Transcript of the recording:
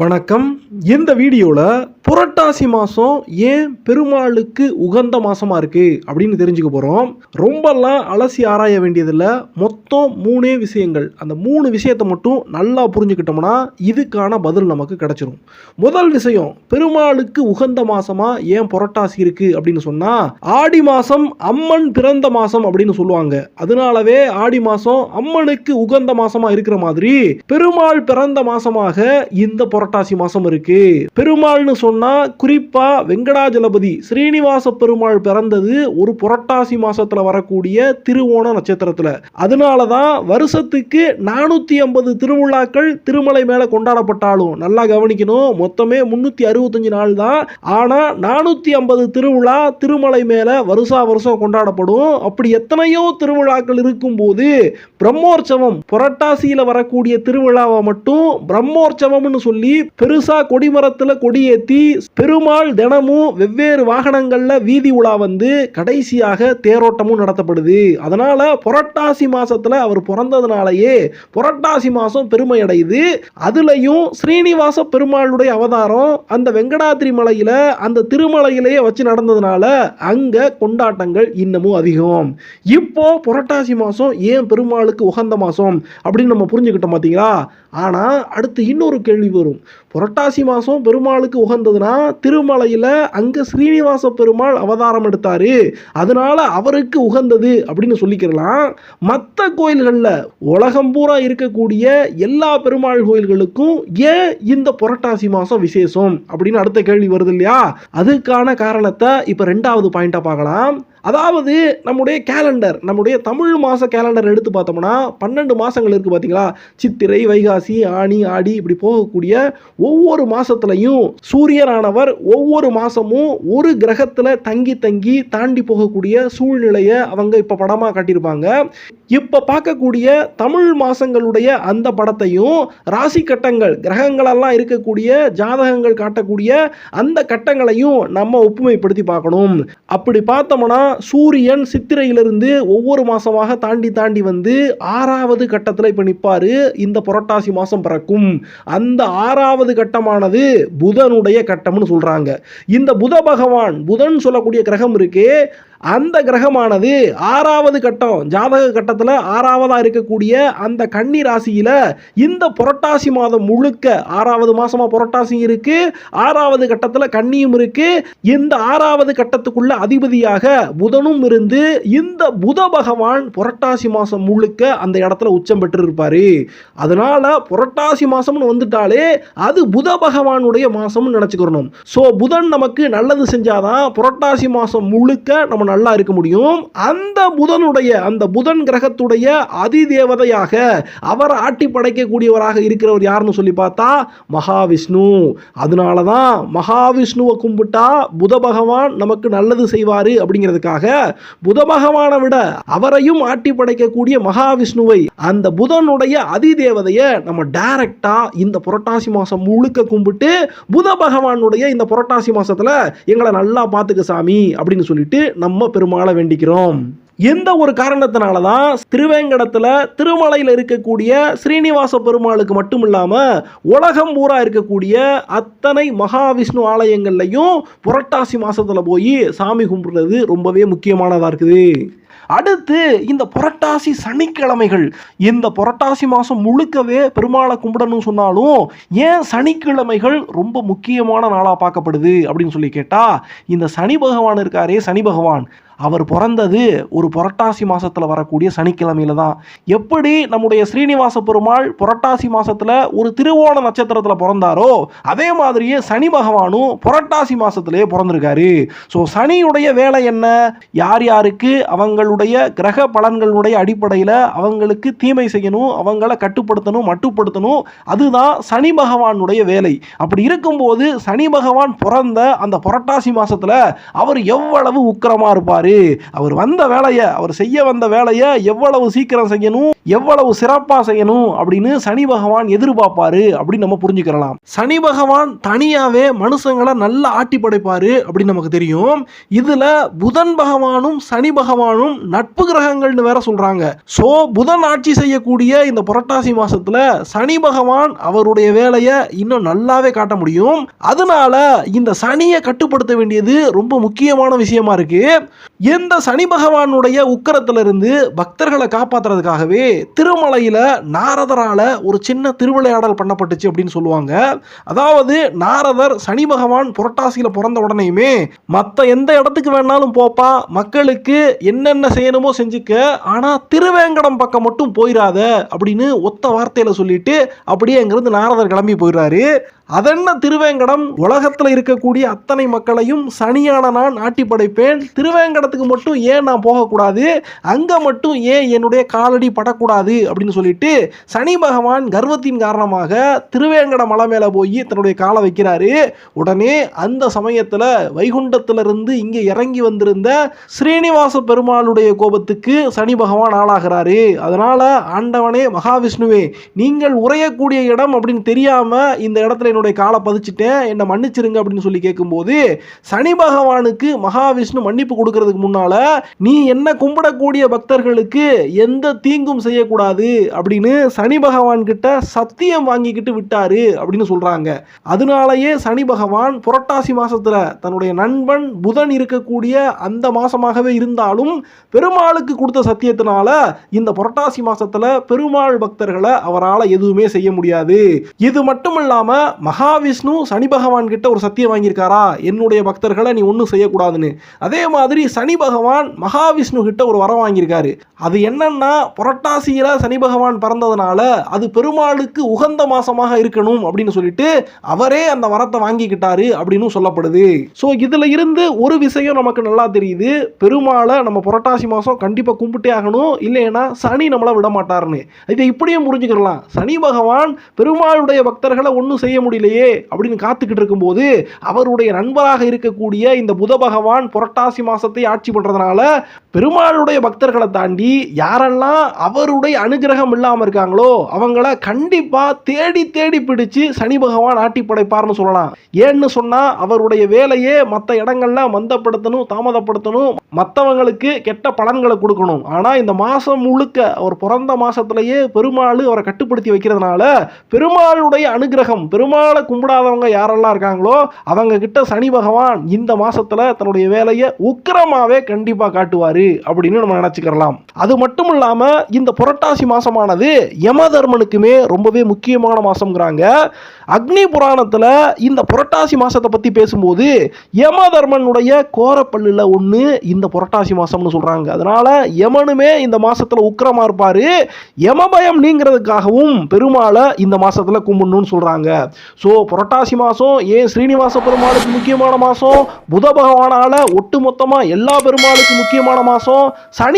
வணக்கம். இந்த வீடியோவில் புரட்டாசி மாதம் ஏன் பெருமாளுக்கு உகந்த மாதமாக இருக்குது அப்படின்னு தெரிஞ்சுக்க போகிறோம் ரொம்பலாம் அலசி ஆராய வேண்டியதில்லை. மொத்தம் மூணே விஷயங்கள். அந்த மூணு விஷயத்தை மட்டும் நல்லா புரிஞ்சுக்கிட்டோம்னா இதுக்கான பதில் நமக்கு கிடச்சிரும். முதல் விஷயம் பெருமாளுக்கு உகந்த மாதமாக ஏன் புரட்டாசி இருக்குது அப்படின்னு சொன்னால் ஆடி மாதம் அம்மன் பிறந்த மாதம் அப்படின்னு சொல்லுவாங்க. அதனாலவே ஆடி மாதம் அம்மனுக்கு உகந்த மாதமாக இருக்கிற மாதிரி பெருமாள் பிறந்த மாதமாக இந்த புரட்டாசி மாதம் இருக்கு. பெருமாள்னு சொன்ன குறிப்பா வெங்கடாஜலபதி ஸ்ரீனிவாச பெருமாள் பிறந்தது ஒரு புரட்டாசி மாசத்துல வரக்கூடிய திருவோண நட்சத்திரத்துல. அதனாலதான் வருஷத்துக்கு நானூத்தி ஐம்பது திருவிழாக்கள் திருமலை மேல கொண்டாடப்பட்டாலும். நல்லா கவனிக்கணும் மொத்தமே முன்னூத்தி அறுபத்தஞ்சு நாள் தான். ஆனா நானூத்தி ஐம்பது திருவிழா திருமலை மேல வருஷா வருஷம் கொண்டாடப்படும். அப்படி எத்தனையோ திருவிழாக்கள் இருக்கும்போது பிரம்மோற்சவம் புரட்டாசியில வரக்கூடிய திருவிழாவை மட்டும் பிரம்மோற்சவம்னு சொல்லி பெருசா கொடிமரத்துல கொடியேத்தி பெருமாள் தினமும் வெவ்வேறு வாகனங்களில் வீதி உலா வந்து கடைசியாக தேரோட்டமும் நடத்தப்படுது. அதனால புரட்டாசி மாசத்துல அவர் பிறந்ததுனாலயே புரட்டாசி மாசம் பெருமை அடையுது அதுலயும் ஸ்ரீனிவாச பெருமாளுடைய அவதாரம் அந்த வெங்கடாத்திரி மலையில அந்த திருமலையிலேயே வச்சு நடந்ததுனால அங்க கொண்டாட்டங்கள் இன்னமும் அதிகம். இப்போ புரட்டாசி மாசம் ஏன் பெருமாளுக்கு உகந்த மாசம் அப்படின்னு நம்ம புரிஞ்சுக்கிட்டோம் பார்த்தீங்களா ஆனால் அடுத்து இன்னொரு கேள்வி வரும். புரட்டாசி மாதம் பெருமாளுக்கு உகந்ததுன்னா திருமலையில் அங்கே ஸ்ரீனிவாச பெருமாள் அவதாரம் எடுத்தார். அதனால் அவருக்கு உகந்தது அப்படின்னு சொல்லிக்கிறலாம். மற்ற கோயில்களில் உலகம் பூரா இருக்கக்கூடிய எல்லா பெருமாள் கோயில்களுக்கும் ஏன் இந்த புரட்டாசி மாதம் விசேஷம்? அப்படின்னு அடுத்த கேள்வி வருது இல்லையா? அதுக்கான காரணத்தை இப்போ ரெண்டாவது பாயிண்ட்டாக பார்க்கலாம். அதாவது நம்முடைய கேலண்டர் நம்முடைய தமிழ் மாத கேலண்டர் எடுத்து பார்த்தோம்னா பன்னெண்டு மாதங்கள் இருக்குது பார்த்தீங்களா சித்திரை வைகாசி ஆனி ஆடி இப்படி போகக்கூடிய ஒவ்வொரு மாதத்துலையும் சூரியனானவர் ஒவ்வொரு மாசமும் ஒரு கிரகத்தில் தங்கி தங்கி தாண்டி போகக்கூடிய சூழ்நிலையை அவங்க இப்போ படமாக காட்டியிருப்பாங்க. இப்போ பார்க்கக்கூடிய தமிழ் மாசங்களுடைய அந்த படத்தையும் ராசி கட்டங்கள் கிரகங்களெல்லாம் இருக்கக்கூடிய ஜாதகங்கள் காட்டக்கூடிய அந்த கட்டங்களையும் நம்ம ஒப்புமைப்படுத்தி பார்க்கணும். அப்படி பார்த்தோம்னா சூரியன் சித்திரையிலிருந்து ஒவ்வொரு மாசமாக தாண்டி தாண்டி வந்து ஆறாவது கட்டத்தில் இப்போ நிற்பாரு இந்த புரட்டாசி மாதம் பிறக்கும் அந்த ஆறாவது கட்டமானது புதனுடைய கட்டம்னு சொல்றாங்க. இந்த புத பகவான் புதன் சொல்லக்கூடிய கிரகம் இருக்கே அந்த கிரகமானது ஆறாவது கட்டம் ஜாதக கட்டத்தில் ஆறாவதாக இருக்கக்கூடிய அந்த கன்னி ராசியில் இந்த புரட்டாசி மாதம் முழுக்க ஆறாவது மாதமாக புரட்டாசி இருக்கு ஆறாவது கட்டத்தில் கன்னியும் இருக்கு. இந்த ஆறாவது கட்டத்துக்குள்ள அதிபதியாக புதனும் இருந்து இந்த புத பகவான் புரட்டாசி மாதம் முழுக்க அந்த இடத்துல உச்சம் பெற்று இருப்பாரு அதனால புரட்டாசி மாசம்னு வந்துட்டாலே அது புத பகவானுடைய மாசம்னு நினச்சிக்கிறணும் ஸோ புதன் நமக்கு நல்லது செஞ்சாதான் புரட்டாசி மாதம் முழுக்க நம்ம நல்லா இருக்க முடியும். அந்த புதனுடைய அந்த புதன் கிரகத்துடைய அதிதேவதையாக அவர் ஆட்டி படைக்கக்கூடியவராக இருக்கிறவர் யாருன்னு சொல்லி பார்த்தா மகாவிஷ்ணு. அதனால தான் மகாவிஷ்ணுவை கும்பிட்டா புத பகவான் நமக்கு நல்லது செய்வார் அப்படிங்கிறதுக்காக புத பகவானை விட அவரையும் ஆட்டி படைக்கக்கூடிய மகாவிஷ்ணுவை அந்த புதனுடைய அதிதேவதையை நம்ம டைரக்டா இந்த புரட்டாசி மாதம் முழுக்க கும்பிட்டு புத பகவானுடைய இந்த புரட்டாசி மாதத்தில் எங்களை நல்லா பார்த்துக்க சாமி அப்படின்னு சொல்லிட்டு நம்ம பெருமாளை வேண்டிக்கிறோம். எந்த ஒரு காரணத்தினால தான் திருவேங்கடத்தில் திருமலையில் இருக்கக்கூடிய ஸ்ரீனிவாச பெருமாளுக்கு மட்டும் இல்லாமல் உலகம் பூரா இருக்கக்கூடிய அத்தனை மகாவிஷ்ணு ஆலயங்கள்லையும் புரட்டாசி மாதத்தில் போய் சாமி கும்பிடுறது ரொம்பவே முக்கியமானதாக இருக்குது. அடுத்து இந்த புரட்டாசி சனிக்கிழமைகள். இந்த புரட்டாசி மாதம் முழுக்கவே பெருமாளை கும்பிடணும்னு சொன்னாலும் ஏன் சனிக்கிழமைகள் ரொம்ப முக்கியமான நாளாக பார்க்கப்படுது அப்படின்னு சொல்லி கேட்டால் இந்த சனி பகவான் இருக்காரே சனி பகவான். அவர் பிறந்தது ஒரு புரட்டாசி மாதத்தில் வரக்கூடிய சனிக்கிழமையில தான். எப்படி நம்முடைய ஸ்ரீனிவாச பெருமாள் புரட்டாசி மாதத்தில் ஒரு திருவோண நட்சத்திரத்தில் பிறந்தாரோ அதே மாதிரியே சனி பகவானும் புரட்டாசி மாதத்திலே பிறந்திருக்காரு. ஸோ சனியுடைய வேலை என்ன? யார் யாருக்கு? அவங்களுடைய கிரக பலன்களுடைய அடிப்படையில் அவங்களுக்கு தீமை செய்யணும் அவங்கள கட்டுப்படுத்தணும் மட்டுப்படுத்தணும். அதுதான் சனி பகவானுடைய வேலை. அப்படி இருக்கும்போது சனி பகவான் பிறந்த அந்த புரட்டாசி மாதத்தில் அவர் எவ்வளவு உக்கிரமாக இருப்பார்? அவர் வந்த வேலையை அவர் செய்ய வந்த வேலையை எவ்வளவு சீக்கிரம் செய்யணும் எவ்வளவு சிறப்பாக செய்யணும் அப்படின்னு சனி பகவான் எதிர்பார்ப்பார் அப்படின்னு நம்ம புரிஞ்சுக்கலாம் சனி பகவான் தனியாகவே மனுஷங்களை நல்லா ஆட்டி படைப்பார் அப்படின்னு நமக்கு தெரியும். இதில் புதன் பகவானும் சனி பகவானும் நட்பு கிரகங்கள்னு வேற சொல்றாங்க. சோ புதன் ஆட்சி செய்யக்கூடிய இந்த புரட்டாசி மாசத்துல சனி பகவான் அவருடைய வேலையை இன்னும் நல்லாவே காட்ட முடியும். அதனால இந்த சனியை கட்டுப்படுத்த வேண்டியது ரொம்ப முக்கியமான விஷயமா இருக்கு. எந்த சனி பகவானுடைய உக்கரத்திலிருந்து பக்தர்களை காப்பாத்துறதுக்காகவே திருமலையில நாரதரால ஒரு சின்ன திருவிளையாடல் பண்ணப்பட்டுச்சு அப்படின்னு சொல்லுவாங்க. அதாவது நாரதர் சனி பகவான் புரட்டாசியில பிறந்த உடனேயுமே மற்ற எந்த இடத்துக்கு வேணாலும் போப்பா மக்களுக்கு என்னென்ன செய்யணுமோ செஞ்சுக்க ஆனா திருவேங்கடம் பக்கம் மட்டும் போயிடாத அப்படின்னு ஒத்த வார்த்தையில சொல்லிட்டு அப்படியே அங்கிருந்து நாரதர் கிளம்பி போயிடுறாரு அதென்ன திருவேங்கடம்? உலகத்தில் இருக்கக்கூடிய அத்தனை மக்களையும் சனியான நான் ஆட்டி படைப்பேன் திருவேங்கடத்துக்கு மட்டும் ஏன் நான் போகக்கூடாது? அங்கே மட்டும் ஏன் என்னுடைய காலடி படக்கூடாது? அப்படின்னு சொல்லிட்டு சனி பகவான் கர்வத்தின் காரணமாக திருவேங்கட மலை மேலே போய் தன்னுடைய காலை வைக்கிறாரு. உடனே அந்த சமயத்தில் வைகுண்டத்திலிருந்து இங்கே இறங்கி வந்திருந்த ஸ்ரீனிவாச பெருமாளுடைய கோபத்துக்கு சனி பகவான் ஆளாகிறாரு. அதனால் ஆண்டவனே மகாவிஷ்ணுவே நீங்கள் உரையக்கூடிய இடம் அப்படின்னு தெரியாமல் இந்த இடத்துல என்னுடைய காலை பதிச்சுட்டேன். என்னை மன்னிச்சிருங்க அப்படின்னு சொல்லி கேட்கும்போது சனி பகவானுக்கு மகாவிஷ்ணு மன்னிப்பு கொடுக்கறதுக்கு முன்னால நீ என்ன கும்பிடக்கூடிய பக்தர்களுக்கு எந்த தீங்கும் செய்யக்கூடாது அப்படின்னு சனி பகவான் கிட்ட சத்தியம் வாங்கிக்கிட்டு விட்டாரு அப்படின்னு சொல்றாங்க. அதனாலயே சனி பகவான் புரட்டாசி மாசத்துல தன்னுடைய நண்பன் புதன் இருக்கக்கூடிய அந்த மாசமாகவே இருந்தாலும் பெருமாளுக்கு கொடுத்த சத்தியத்தினால இந்த புரட்டாசி மாசத்துல பெருமாள் பக்தர்களை அவரால் எதுவுமே செய்ய முடியாது. இது மட்டும் இல்லாம மகாவிஷ்ணு சனி பகவான் கிட்ட ஒரு சத்தியம் வாங்கியிருக்காரா? என்னுடைய பக்தர்களை நீ ஒன்றும் செய்யக்கூடாதுன்னு. அதே மாதிரி சனி பகவான் மகாவிஷ்ணு கிட்ட ஒரு வரம் வாங்கியிருக்காரு. அது என்னன்னா புரட்டாசியில் சனி பகவான் பிறந்ததுனால அது பெருமாளுக்கு உகந்த மாசமாக இருக்கணும் அப்படின்னு சொல்லிட்டு அவரே அந்த வரத்தை வாங்கிக்கிட்டாரு அப்படின்னு சொல்லப்படுது. ஸோ இதுல இருந்து ஒரு விஷயம் நமக்கு நல்லா தெரியுது. பெருமாளை நம்ம புரட்டாசி மாதம் கண்டிப்பாக கும்பிட்டே ஆகணும். இல்லைன்னா சனி நம்மளை விட மாட்டாருன்னு இதை இப்படியும் புரிஞ்சுக்கலாம் சனி பகவான் பெருமாளுடைய பக்தர்களை ஒன்றும் செய்ய முடியும் முடியலையே அப்படின்னு காத்துக்கிட்டு இருக்கும்போது அவருடைய நண்பராக இருக்கக்கூடிய இந்த புத பகவான் புரட்டாசி மாசத்தை ஆட்சி பண்றதுனால பெருமாளுடைய பக்தர்களை தாண்டி யாரெல்லாம் அவருடைய அனுகிரகம் இல்லாமல் இருக்காங்களோ அவங்கள கண்டிப்பா தேடி தேடி பிடிச்சு சனி பகவான் ஆட்டி படைப்பார்னு சொல்லலாம். ஏன்னு சொன்னா அவருடைய வேலையே மற்ற இடங்கள்ல மந்தப்படுத்தணும் தாமதப்படுத்தணும் மற்றவங்களுக்கு கெட்ட பலன்களை கொடுக்கணும். ஆனா இந்த மாசம் முழுக்க அவர் பிறந்த மாசத்திலேயே பெருமாள் அவரை கட்டுப்படுத்தி வைக்கிறதுனால பெருமாளுடைய அனுகிரகம் பெருமாள் கும்பிடாதவங்க யாரெல்லாம் இருக்காங்களோ அவங்க கிட்ட சனி பகவான் இந்த மாசத்துல தன்னுடைய வேலையை உக்கிரமாவே கண்டிப்பா காட்டுவாரு அப்படின்னு நம்ம நினைச்சுக்கலாம் அது மட்டும் இல்லாம இந்த புரட்டாசி மாசமானது யம தர்மனுக்குமே ரொம்பவே முக்கியமான மாசம்ங்கிறாங்க. அக்னி புராணத்துல இந்த புரட்டாசி மாசத்தை பத்தி பேசும்போது யம தர்மனுடைய கோரப்பல்லுல ஒண்ணு இந்த புரட்டாசி மாசம்னு சொல்றாங்க. அதனால யமனுமே இந்த மாசத்துல உக்கிரமா இருப்பாரு. யம பயம் நீங்கிறதுக்காகவும் பெருமாளை இந்த மாசத்துல கும்பிடணும்னு சொல்றாங்க. ஸோ புரட்டாசி மாதம் ஏன் ஸ்ரீனிவாச பெருமாளுக்கு முக்கியமான மாதம் புத பகவானால் ஒட்டு எல்லா பெருமாளுக்கு முக்கியமான மாதம் சனி